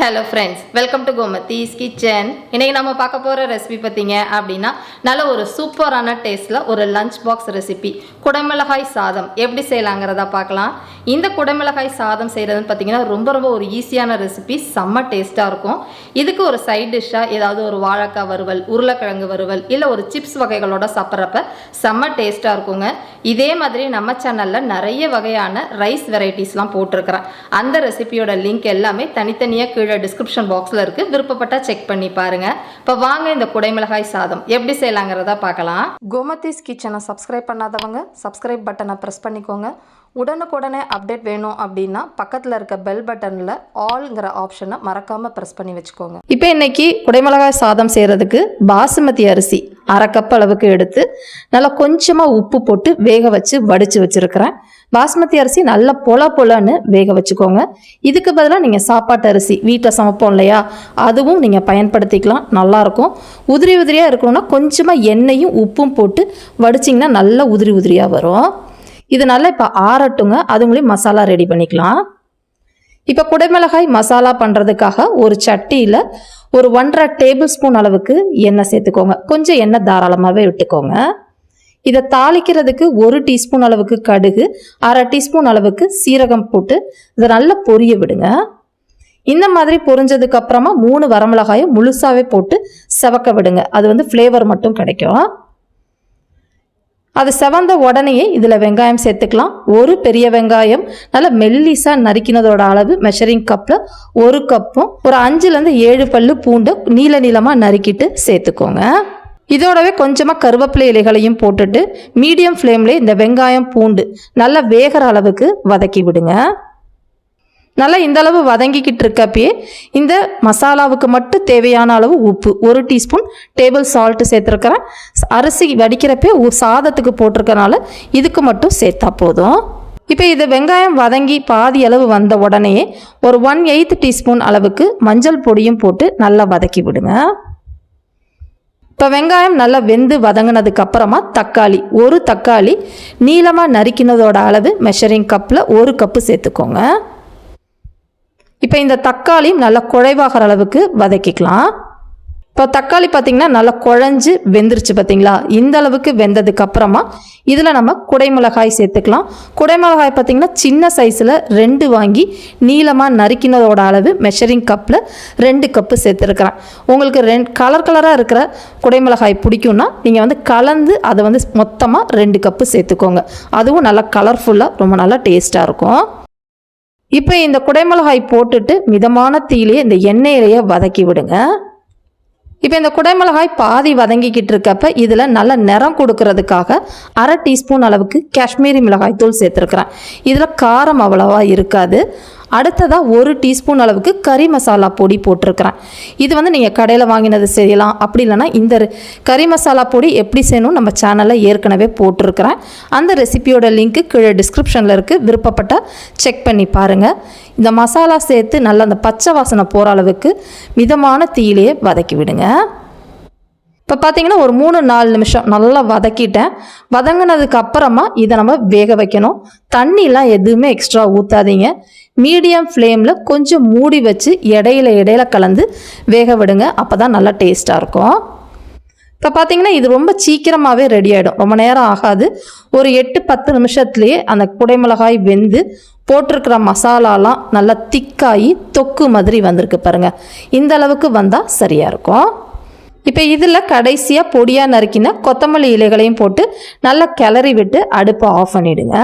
Hello friends welcome to Gomathi's kitchen இன்றைக்கி நம்ம பார்க்க போகிற ரெசிபி பார்த்தீங்க அப்படின்னா நல்ல ஒரு சூப்பரான டேஸ்ட்டில் ஒரு லஞ்ச் பாக்ஸ் ரெசிபி குடமிளகாய் சாதம் எப்படி செய்யலாங்கிறத பார்க்கலாம். இந்த குடமிளகாய் சாதம் செய்கிறதுன்னு பார்த்தீங்கன்னா ரொம்ப ரொம்ப ஒரு ஈஸியான ரெசிபி செம்ம டேஸ்ட்டாக இருக்கும். இதுக்கு ஒரு சைட் டிஷ்ஷாக ஏதாவது ஒரு வாழைக்காய் வறுவல் உருளைக்கிழங்கு வறுவல் இல்லை ஒரு சிப்ஸ் வகைகளோட சாப்பிட்றப்ப செம்ம டேஸ்ட்டாக இருக்குங்க. இதே மாதிரி நம்ம சேனலில் நிறைய வகையான ரைஸ் வெரைட்டிஸ்லாம் போட்டிருக்கிறேன். அந்த ரெசிபியோட லிங்க் எல்லாமே தனித்தனியாக கீழே டிஸ்கிரிப்ஷன் பாக்ஸில் இருக்குது விருப்பப்பட்டால் செக் பண்ணி பாருங்கள் இப்போ வாங்க இந்த குடைமிளகாய் சாதம். எப்படி செய்யலாங்கிறத பார்க்கலாம். கோமதிஸ் கிச்சனை சப்ஸ்கிரைப் பண்ணாதவங்க சப்ஸ்கிரைப் பட்டனை ப்ரெஸ் பண்ணிக்கோங்க. உடனுக்குடனே அப்டேட் வேணும் அப்படின்னா பக்கத்தில் இருக்க பெல் பட்டனில் ஆல்ங்கிற ஆப்ஷனை மறக்காமல் ப்ரெஸ் பண்ணி வச்சுக்கோங்க. இப்போ இன்னைக்கு குடைமிளகாய் சாதம் செய்கிறதுக்கு பாசுமதி அரிசி அரை கப் அளவுக்கு எடுத்து நல்லா கொஞ்சமாக உப்பு போட்டு வேக வச்சு வடித்து வச்சுருக்கிறேன். பாஸ்மதி அரிசி நல்லா பொல பொலன்னு வேக வச்சுக்கோங்க. இதுக்கு பதிலாக நீங்கள் சாப்பாட்டு அரிசி வீட்டில் சமைப்போம் இல்லையா? அதுவும் நீங்கள் பயன்படுத்திக்கலாம் நல்லாயிருக்கும். உதிரி உதிரியாக இருக்கணும்னா கொஞ்சமாக எண்ணெயும் உப்பும் போட்டு வடிச்சிங்கன்னா நல்லா உதிரி உதிரியாக வரும். இது நல்லா இப்போ ஆறட்டுங்க. அதுங்களையும் மசாலா ரெடி பண்ணிக்கலாம். இப்போ குடைமிளகாய் மசாலா பண்ணுறதுக்காக ஒரு சட்டியில் ஒரு ஒன்றரை டேபிள் ஸ்பூன் அளவுக்கு எண்ணெய் சேர்த்துக்கோங்க. கொஞ்சம் எண்ணெய் தாராளமாகவே விட்டுக்கோங்க. இதை தாளிக்கிறதுக்கு ஒரு டீஸ்பூன் அளவுக்கு கடுகு அரை டீஸ்பூன் அளவுக்கு சீரகம் போட்டு இதை நல்லா பொரிய விடுங்க. இந்த மாதிரி பொரிஞ்சதுக்கு அப்புறமா மூணு வரமிளகாயும் முழுசாகவே போட்டு செவக்க விடுங்க. அது வந்து ஃப்ளேவர் மட்டும் கிடைக்கும். அது செவந்த உடனேயே இதில் வெங்காயம் சேர்த்துக்கலாம். ஒரு பெரிய வெங்காயம் நல்லா மெல்லிசாக நறுக்கினதோட அளவு மெஷரிங் கப்பில் ஒரு கப்பும் ஒரு அஞ்சுலேருந்து ஏழு பல்லு பூண்டை நீள நீளமாக நறுக்கிட்டு சேர்த்துக்கோங்க. இதோடவே கொஞ்சமாக கருவேப்பிலை இலைகளையும் போட்டுட்டு மீடியம் ஃப்ளேம்லேயே இந்த வெங்காயம் பூண்டு நல்லா வேகிற அளவுக்கு வதக்கி விடுங்க. நல்லா இந்த அளவு வதங்கிக்கிட்டு இருக்கப்பயே இந்த மசாலாவுக்கு மட்டும் தேவையான அளவு உப்பு ஒரு டீஸ்பூன் டேபிள் சால்ட்டு சேர்த்துருக்கிறேன். அரிசி வடிக்கிறப்பே சாதத்துக்கு போட்டிருக்கனால இதுக்கு மட்டும் சேர்த்தா போதும். இப்போ இது வெங்காயம் வதங்கி பாதி அளவு வந்த உடனே ஒரு ஒன் எயித் டீஸ்பூன் அளவுக்கு மஞ்சள் பொடியும் போட்டு நல்லா வதக்கி விடுங்க. இப்போ வெங்காயம் நல்லா வெந்து வதங்கினதுக்கு அப்புறமா தக்காளி ஒரு தக்காளி நீளமாக நறுக்கினதோட அளவு மெஷரிங் கப்பில் ஒரு கப்பு சேர்த்துக்கோங்க. இப்போ இந்த தக்காளியும் நல்லா குழைவாகிற அளவுக்கு வதக்கிக்கலாம். இப்போ தக்காளி பார்த்தீங்கன்னா நல்லா குழஞ்சி வெந்துருச்சு பார்த்திங்களா இந்த அளவுக்கு வெந்ததுக்கு அப்புறமா இதில் நம்ம குடைமிளகாய் சேர்த்துக்கலாம். குடைமிளகாய் பார்த்தீங்கன்னா சின்ன சைஸில் ரெண்டு வாங்கி நீளமாக நறுக்கினதோட அளவு மெஷரிங் கப்பில் ரெண்டு கப்பு சேர்த்துருக்குறேன். உங்களுக்கு ரெண்டு கலர் கலராக இருக்கிற குடைமிளகாய் பிடிக்கும்னா நீங்கள் வந்து கலந்து அதை வந்து மொத்தமாக ரெண்டு கப்பு சேர்த்துக்கோங்க. அதுவும் நல்லா கலர்ஃபுல்லாக ரொம்ப நல்லா டேஸ்ட்டாக இருக்கும். இப்போ இந்த குடைமிளகாய் போட்டுட்டு மிதமான தீயிலேயே இந்த எண்ணெயிலேயே வதக்கி விடுங்க. இப்போ இந்த குடைமிளகாய் பாதி வதங்கிக்கிட்டு இருக்கப்ப இதில் நல்ல நிறம் கொடுக்கறதுக்காக அரை டீஸ்பூன் அளவுக்கு காஷ்மீரி மிளகாய் தூள் சேர்த்துருக்குறேன். இதில் காரம் அவ்வளவா இருக்காது. அடுத்ததாக ஒரு டீஸ்பூன் அளவுக்கு கறி மசாலா பொடி போட்டிருக்கிறேன். இது வந்து நீங்கள் கடையில் வாங்கினது செய்யலாம். அப்படி இல்லைன்னா இந்த கறி மசாலா பொடி எப்படி செய்யணும் நம்ம சேனலில் ஏற்கனவே போட்டிருக்கிறேன். அந்த ரெசிபியோட லிங்க்கு கீழே டிஸ்கிரிப்ஷனில் இருக்குது விருப்பப்பட்டால் செக் பண்ணி பாருங்கள் இந்த மசாலா சேர்த்து நல்லா அந்த பச்சை வாசனை போகிற அளவுக்கு மிதமான தீயிலேயே வதக்கி விடுங்க. இப்போ பார்த்தீங்கன்னா ஒரு மூணு நாலு நிமிஷம் நல்லா வதக்கிட்டேன். வதங்கினதுக்கு அப்புறமா இதை நம்ம வேக வைக்கணும். தண்ணிலாம் எதுவுமே எக்ஸ்ட்ரா ஊற்றாதீங்க மீடியம் ஃப்ளேமில் கொஞ்சம் மூடி வச்சு இடையில இடையில கலந்து வேக விடுங்க. அப்போ தான் நல்லா டேஸ்ட்டாக இருக்கும். இப்போ பார்த்தீங்கன்னா இது ரொம்ப சீக்கிரமாகவே ரெடி ஆகிடும் ரொம்ப நேரம் ஆகாது. ஒரு எட்டு பத்து நிமிஷத்துலேயே அந்த குடைமிளகாய் வெந்து போட்டிருக்கிற மசாலாலாம் நல்லா திக்காகி தொக்கு மாதிரி வந்திருக்கு பாருங்கள் இந்த அளவுக்கு வந்தால் சரியாக இருக்கும். இப்போ இதில் கடைசியாக பொடியாக நறுக்கின கொத்தமல்லி இலைகளையும் போட்டு நல்லா கிளறி விட்டு அடுப்பை ஆஃப் பண்ணிவிடுங்க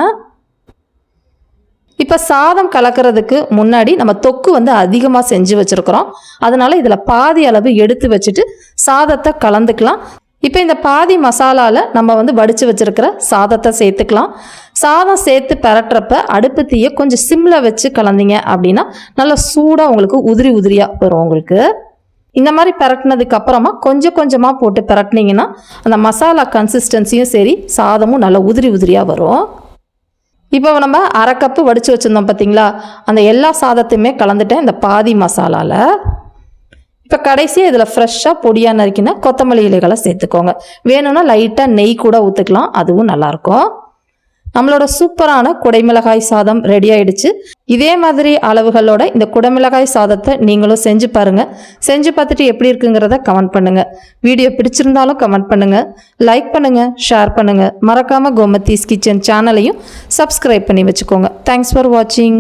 இப்போ சாதம் கலக்கிறதுக்கு முன்னாடி நம்ம தொக்கு வந்து அதிகமாக செஞ்சு வச்சுருக்குறோம். அதனால் இதில் பாதி அளவு எடுத்து வச்சுட்டு சாதத்தை கலந்துக்கலாம். இப்போ இந்த பாதி மசாலாவில் நம்ம வந்து வடித்து வச்சுருக்கிற சாதத்தை சேர்த்துக்கலாம். சாதம் சேர்த்து பரட்டுறப்ப அடுப்பு தீயை கொஞ்சம் சிம்மில் வச்சு கலந்தீங்க அப்படின்னா நல்லா சூடாக உங்களுக்கு உதிரி உதிரியாக வரும் உங்களுக்கு. இந்த மாதிரி பரட்டினதுக்கு அப்புறமா கொஞ்சம் கொஞ்சமாக போட்டு பரட்டினீங்கன்னா அந்த மசாலா கன்சிஸ்டன்சியும் சரி சாதமும் நல்லா உதிரி உதிரியாக வரும். இப்போ நம்ம அரை கப்பு வடித்து வச்சுருந்தோம் பார்த்தீங்களா? அந்த எல்லா சாதத்தையுமே கலந்துட்டேன் இந்த பாதி மசாலாவில் இப்போ கடைசியாக இதில் ஃப்ரெஷ்ஷாக பொடியாக நறுக்கினா கொத்தமல்லி இலைகளை சேர்த்துக்கோங்க. வேணும்னா லைட்டாக நெய் கூட ஊற்றுக்கலாம் அதுவும் நல்லாயிருக்கும் நம்மளோட சூப்பரான குடைமிளகாய் சாதம் ரெடி ஆயிடுச்சு. இதே மாதிரி அளவுகளோட இந்த குடைமிளகாய் சாதத்தை நீங்களும் செஞ்சு பாருங்க. செஞ்சு பார்த்துட்டு எப்படி இருக்குங்கிறத கமெண்ட் பண்ணுங்க. வீடியோ பிடிச்சிருந்தாலும் கமெண்ட் பண்ணுங்க. லைக் பண்ணுங்க ஷேர் பண்ணுங்க. மறக்காம கோமத்தீஸ் கிச்சன் சேனலையும் சப்ஸ்கிரைப் பண்ணி வச்சுக்கோங்க. தேங்க்ஸ் ஃபார் வாட்சிங்